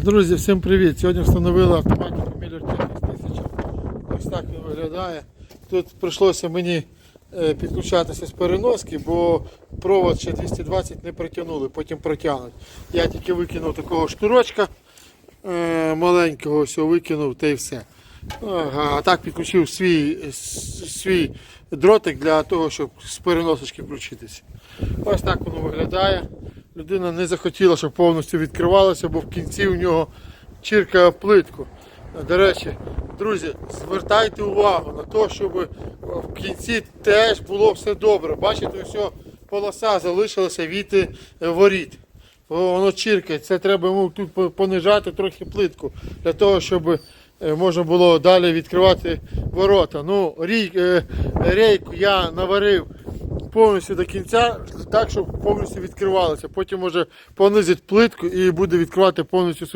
Друзі, всім привіт! Сьогодні встановили автоматику Miller Technics 1000. Ось так він виглядає. Тут прийшлося мені е, підключатися з переноски, бо провод ще 220 не протягнули, потім протягнуть. Я тільки викинув такого шнурочка е, маленького, ось викинув та й все. А так підключив свій, свій дротик для того, щоб з переносочки включитися. Ось так воно виглядає. Людина не захотіла, щоб повністю відкривалося, бо в кінці у нього чіркає плитку. До речі, друзі, звертайте увагу на те, щоб в кінці теж було все добре. Бачите, ось полоса залишилася від е, воріт. Воно чіркає. Це треба йому тут понижати трохи плитку для того, щоб е, можна було далі відкривати ворота. Ну, е, рейку я наварив повністю до кінця, так, щоб повністю відкривалося. Потім може понизить плитку і буде відкривати повністю свої.